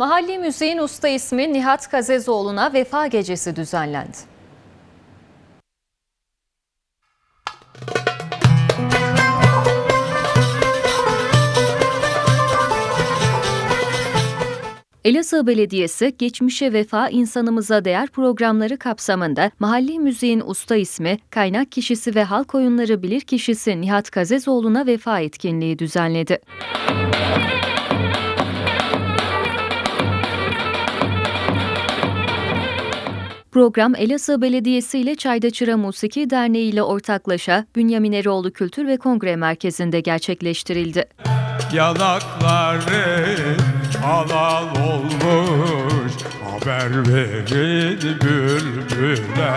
Mahalli müziğin usta ismi Nihat Kazezoğlu'na vefa gecesi düzenlendi. Elazığ Belediyesi Geçmişe Vefa İnsanımıza Değer programları kapsamında mahalli müziğin usta ismi, kaynak kişisi ve halk oyunları bilirkişisi Nihat Kazezoğlu'na vefa etkinliği düzenledi. Program Elazığ Belediyesi ile Çaydaçıra Musiki Derneği ile ortaklaşa Bünyamin Eroğlu Kültür ve Kongre Merkezi'nde gerçekleştirildi. Yanakları halal olmuş Haber verin bülbüle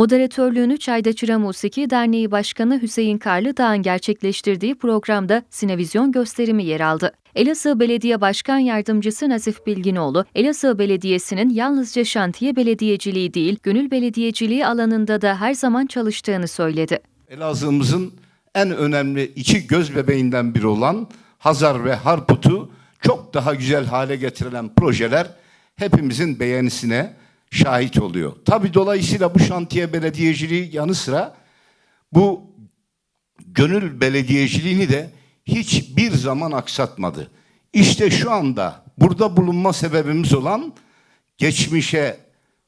Moderatörlüğünü Çaydaçıra Musiki Derneği Başkanı Hüseyin Karlıdağ'ın gerçekleştirdiği programda sinevizyon gösterimi yer aldı. Elazığ Belediye Başkan Yardımcısı Nazif Bilginoğlu, Elazığ Belediyesi'nin yalnızca şantiye belediyeciliği değil, gönül belediyeciliği alanında da her zaman çalıştığını söyledi. Elazığ'ımızın en önemli iki göz bebeğinden biri olan Hazar ve Harput'u çok daha güzel hale getirilen projeler hepimizin beğenisine şahit oluyor. Tabi dolayısıyla bu şantiye belediyeciliği yanı sıra bu gönül belediyeciliğini de hiçbir zaman aksatmadı. İşte şu anda burada bulunma sebebimiz olan geçmişe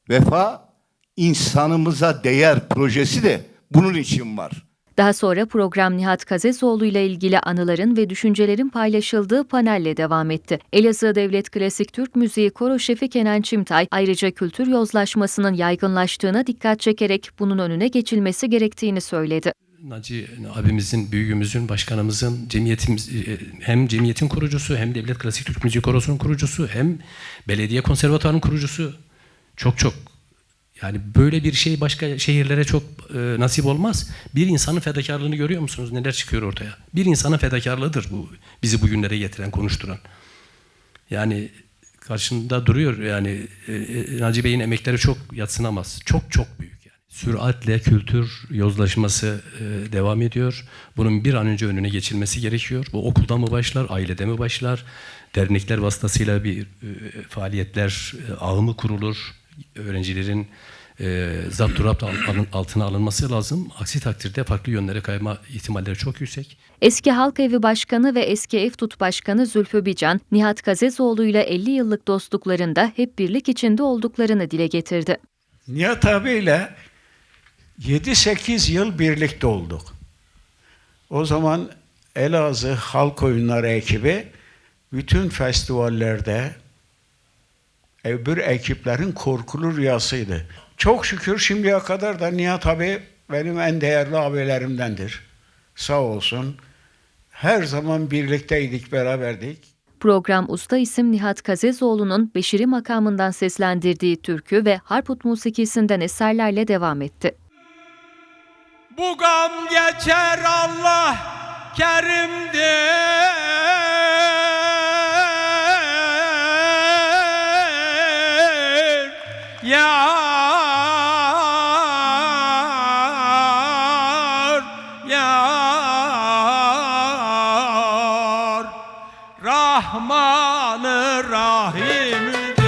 vefa, insanımıza değer projesi de bunun için var. Daha sonra program Nihat Kazezoğlu ile ilgili anıların ve düşüncelerin paylaşıldığı panelle devam etti. Elazığ Devlet Klasik Türk Müziği Koro Şefi Kenan Çimtay ayrıca kültür yozlaşmasının yaygınlaştığına dikkat çekerek bunun önüne geçilmesi gerektiğini söyledi. Naci abimizin, büyüğümüzün, başkanımızın, cemiyetimiz e, hem cemiyetin kurucusu hem Devlet Klasik Türk Müziği Korosu'nun kurucusu hem belediye konservatuarının kurucusu. Çok çok yani böyle bir şey başka şehirlere çok e, nasip olmaz. Bir insanın fedakarlığını görüyor musunuz? Neler çıkıyor ortaya? Bir insanın fedakarlığıdır bu bizi bugünlere getiren, konuşturan. Yani karşında duruyor yani e, e, Naci Bey'in emekleri çok yatsınamaz. Çok çok büyük yani. Süratle kültür yozlaşması e, devam ediyor. Bunun bir an önce önüne geçilmesi gerekiyor. Bu okulda mı başlar, ailede mi başlar? Dernekler vasıtasıyla bir e, faaliyetler e, ağı mı kurulur? Öğrencilerin e, zapturapt altına alınması lazım. Aksi takdirde farklı yönlere kayma ihtimalleri çok yüksek. Eski Halk Evi Başkanı ve eski Eftut Başkanı Zülfü Bican, Nihat Kazezoğlu ile 50 yıllık dostluklarında hep birlik içinde olduklarını dile getirdi. Nihat abiyle 7-8 yıl birlikte olduk. O zaman Elazığ Halk Oyunları ekibi bütün festivallerde öbür ekiplerin korkulu rüyasıydı. Çok şükür şimdiye kadar da Nihat abi benim en değerli abilerimdendir. Sağ olsun. Her zaman birlikteydik, beraberdik. Program usta isim Nihat Kazezoğlu'nun Beşiri makamından seslendirdiği türkü ve harput musikisinden eserlerle devam etti. Bu gam geçer Allah kerimdir Rahman Rahim'dir.